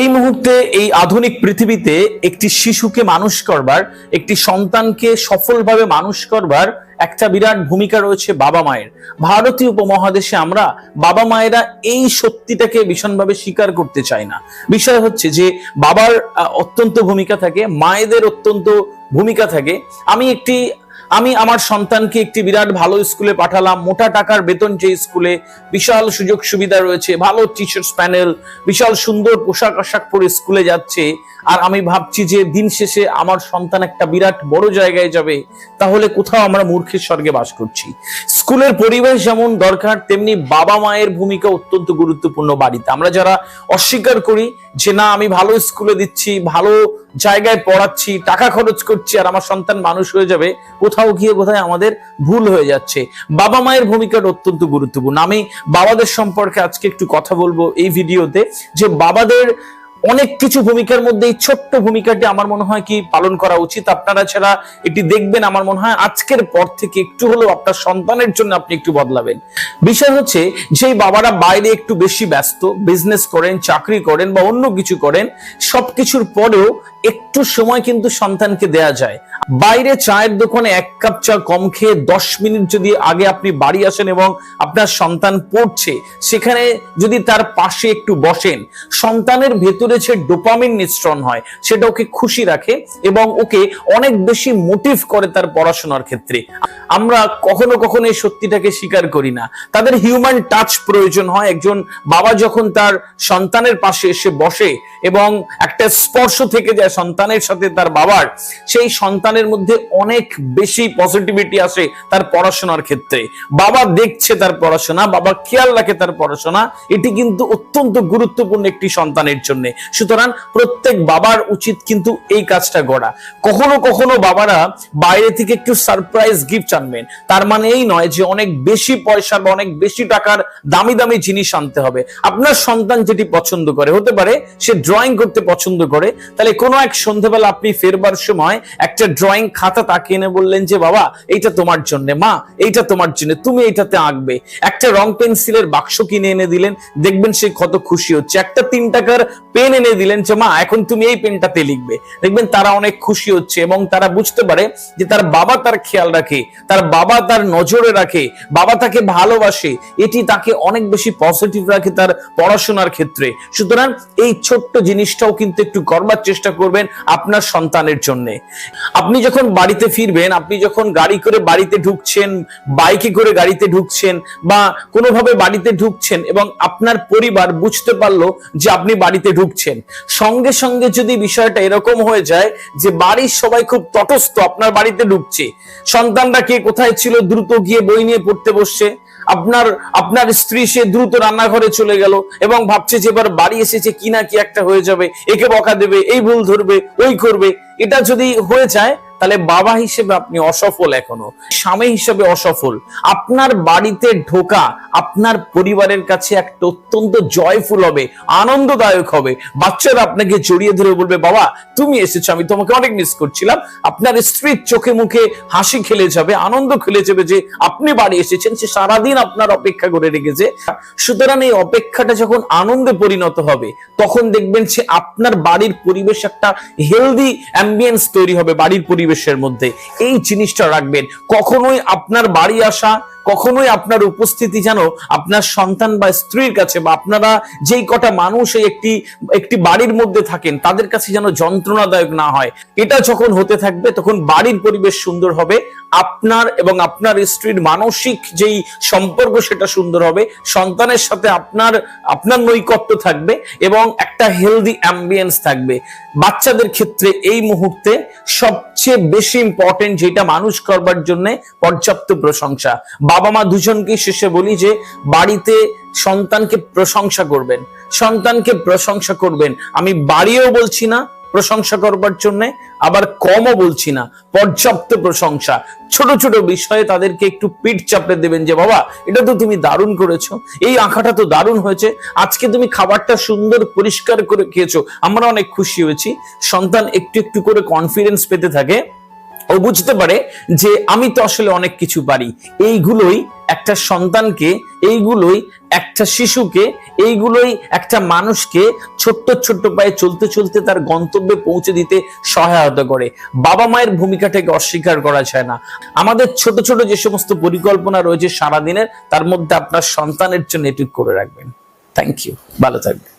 এই মুহূর্তে এই আধুনিক পৃথিবীতে একটি শিশুকে মানুষ করবার, একটি সন্তানকে সফলভাবে মানুষ করবার একটা বিরাট ভূমিকা রয়েছে বাবা মায়ের। ভারতীয় উপমহাদেশে আমরা বাবা মায়েরা এই সত্যিটাকে ভীষণভাবে স্বীকার করতে চাই না। বিষয় হচ্ছে যে, বাবার অত্যন্ত ভূমিকা থাকে, মায়েদের অত্যন্ত ভূমিকা থাকে। আমি একটি, আমি আমার সন্তানকে একটি বিরাট ভালো স্কুলে পাঠালাম। মোটা টাকার বেতন যে স্কুলে, বিশাল সুযোগ সুবিধা রয়েছে, ভালো টিচার্স প্যানেল বিশাল সুন্দর পোশাক আশাক পরে স্কুলে যাচ্ছে। আর আমি ভাবছি যে দিন শেষে আমার সন্তান একটা বিরাট বড় জায়গায় যাবে, তাহলে কোথাও আমরা মূর্খের স্বর্গে বাস করছি। স্কুলের পরিবেশ যেমন দরকার, তেমনি বাবা মায়ের ভূমিকা অত্যন্ত গুরুত্বপূর্ণ বাড়িতে। আমরা যারা অস্বীকার করি যে, না, আমি ভালো স্কুলে দিচ্ছি, ভালো জায়গায় পড়াচ্ছি, টাকা খরচ করছি, আর আমার সন্তান মানুষ হয়ে যাবে, কোথাও গিয়ে কোথায় আমাদের ভুল হয়ে যাচ্ছে। বাবা মায়ের ভূমিকাটা অত্যন্ত গুরুত্বপূর্ণ। আমি বাবাদের সম্পর্কে আজকে একটু কথা বলব এই ভিডিওতে যে, বাবাদের অনেক কিছু ভূমিকার মধ্যে এই ছোট্ট ভূমিকাটি আমার মনে হয় কি পালন করা উচিত। আপনারা ছাড়া এটি দেখবেন আমার মনে হয় আজকের পর থেকে একটু হলেও আপনার সন্তানের জন্য আপনি একটু বদলাবেন। বিষয় হচ্ছে, যেই বাবারা বাইরে একটু বেশি ব্যস্ত বিজনেস করেন, চাকরি করেন বা অন্য কিছু করেন, সবকিছুর পরেও একটু সময় কিন্তু সন্তানকে দেয়া যায়। বাইরে চায়ের দোকানে এক কাপ চা কম খেয়ে দশ মিনিট যদি আগে আপনি বাড়ি আসেন এবং আপনার সন্তান পড়ছে, সেখানে যদি তার পাশে একটু বসেন, সন্তানের ভেতরে যে ডোপামিন নিঃসরণ হয়, সেটা ওকে খুশি রাখে এবং ওকে অনেক বেশি মোটিভ করে তার পড়াশোনার ক্ষেত্রে। আমরা কখনো কখনো এই সত্যিটাকে স্বীকার করি না। তাদের হিউম্যান টাচ প্রয়োজন হয়। একজন বাবা যখন তার সন্তানের পাশে এসে বসে এবং একটা স্পর্শ থেকে যায় সন্তানের সাথে তার বাবার, সেই সন্তানের মধ্যে অনেক বেশি পজিটিভিটি আসে তার পড়াশোনার ক্ষেত্রে। বাবা দেখছে তার পড়াশোনা, বাবা খেয়াল রাখে তার পড়াশোনা, এটি কিন্তু অত্যন্ত গুরুত্বপূর্ণ একটি সন্তানের জন্য। সুতরাং প্রত্যেক বাবার উচিত কিন্তু এই কাজটা করা। কখনো কখনো বাবারা বাইরে থেকে একটু সারপ্রাইজ গিফট আনবেন। তার মানে এই নয় যে অনেক বেশি পয়সা বা অনেক বেশি টাকার দামি দামি জিনিস আনতে হবে। আপনার সন্তান যেটি পছন্দ করে, হতে পারে সে ড্রয়িং করতে পছন্দ করে, তাহলে কোনো এক সন্ধ্যেবেলা আপনি ফেরবার সময় একটা ড্রয়িং খাতা তাকে এনে বললেন যে, বাবা, এইটা তোমার জন্য, মা, এইটা তোমার জন্য, তুমি এইটাতে আঁকবে। একটা রং পেন্সিলের বাক্স কিনে এনে দিলেন, দেখবেন সে কত খুশি হচ্ছে। একটা তিন টাকার পেন এনে দিলেন যে, মা, এখন তুমি এই পেনটাতে লিখবে। দেখবেন তারা অনেক খুশি হচ্ছে এবং তারা বুঝতে পারে যে, তার বাবা তার খেয়াল রাখে, তার বাবা তার নজরে রাখে, বাবা তাকে ভালোবাসে, এটি তাকে অনেক বেশি পজিটিভ রাখে তার পড়াশোনার ক্ষেত্রে। সুতরাং এই ছোট্ট জিনিসটাও কিন্তু একটু করবার চেষ্টা করবেন আপনার সন্তানের জন্য। আপনি যখন বাড়িতে ফিরবেন, আপনি যখন গাড়ি করে বাড়িতে ঢুকছেন, বাইকে করে গাড়িতে ঢুকছেন বা কোনোভাবে বাড়িতে ঢুকছেন এবং আপনার পরিবার বুঝতে পারল যে আপনি বাড়িতে ঢুকছেন, সঙ্গে সঙ্গে যদি বিষয়টা এরকম হয়ে যায় যে বাড়ির সবাই খুব তটস্থ, আপনার বাড়িতে ঢুকছে, সন্তানরা কে কোথায় ছিল, দ্রুত গিয়ে বই নিয়ে পড়তে বসছে আপনার আপনার স্ত্রী সে দ্রুত রান্নাঘরে চলে গেল এবং ভাবছে যে এবার বাড়ি এসেছে কি না কি একটা হয়ে যাবে, একে বকা দেবে, এই ভুল ধরবে, ওই করবে। এটা যদি হয়ে যায় তাহলে বাবা হিসেবে আপনি অসফল এখনও, স্বামী হিসেবে অসফল। আপনার বাড়িতে ঢোকা, আপনার পরিবারের কাছে একটা অত্যন্ত জয়ফুল হবে, আনন্দদায়ক হবে। বাচ্চারা আপনাকে জড়িয়ে ধরে বলবে, বাবা, তুমি এসেছ, আমি তোমাকে অনেক মিস করছিলাম। আপনার স্ত্রীর চোখে মুখে হাসি খেলে যাবে, আনন্দ খেলে যাবে যে আপনি বাড়ি এসেছেন, সে সারাদিন আপনার অপেক্ষা করে রেখেছে। সুতরাং এই অপেক্ষাটা যখন আনন্দে পরিণত হবে, তখন দেখবেন যে আপনার বাড়ির পরিবেশ একটা হেলদি অ্যাম্বিয়েন্স তৈরি হবে, বাড়ির পরিবেশের মধ্যে এই জিনিসটা রাখবেন। কখনোই আপনার বাড়ি আসা, কখনোই আপনার উপস্থিতি যেন আপনার সন্তান বা স্ত্রীর কাছে বা আপনারা যেই কটা মানুষ একটি একটি বাড়ির মধ্যে থাকেন, তাদের কাছে যেন যন্ত্রণাদায়ক না হয়। এটা যখন হতে থাকবে, তখন বাড়ির পরিবেশ সুন্দর হবে। আপনার এবং আপনার স্ত্রীর মানসিক যেই সম্পর্ক, সেটা সুন্দর হবে। সন্তানের সাথে আপনার আপনার নৈকট্য থাকবে এবং একটা হেলদি অ্যাম্বিয়েন্স থাকবে। বাচ্চাদের ক্ষেত্রে এই মুহূর্তে সবচেয়ে বেশি ইম্পর্টেন্ট যেটা মানুষ করবার জন্য পর্যাপ্ত প্রশংসা। বাবা মা দুজনকেই শেষে বলি যে, বাড়িতে সন্তানকে প্রশংসা করবেন। সন্তানকে প্রশংসা করবেন। আমি বাড়িও বলছি না প্রশংসা করবার জন্য, আবার কমও বলছি না, পর্যাপ্ত প্রশংসা। ছোট ছোট বিষয়ে তাদেরকে একটু পিঠ চাপড়ে দেবেন যে, বাবা, এটা তো তুমি দারুণ করেছ, এই আঁকাটা তো দারুণ হয়েছে, আজকে তুমি খাবারটা সুন্দর পরিষ্কার করে খেয়েছো, আমরা অনেক খুশি হয়েছি। সন্তান একটু একটু করে কনফিডেন্স পেতে থাকে। ও বুঝতে পারে যে, আমি তো আসলে অনেক কিছু পারি। এইগুলোই একটা সন্তানকে, এইগুলোই একটা শিশুকে, এইগুলোই একটা মানুষকে ছোট্ট ছোট্ট পায়ে চলতে চলতে তার গন্তব্যে পৌঁছে দিতে সহায়তা করে। বাবা মায়ের ভূমিকাটাকে অস্বীকার করা যায় না। আমাদের ছোট ছোট যে সমস্ত পরিকল্পনা রয়েছে সারাদিনের, তার মধ্যে আপনার সন্তানের জন্য এটুক করে রাখবেন। থ্যাংক ইউ ভালো থাকবেন।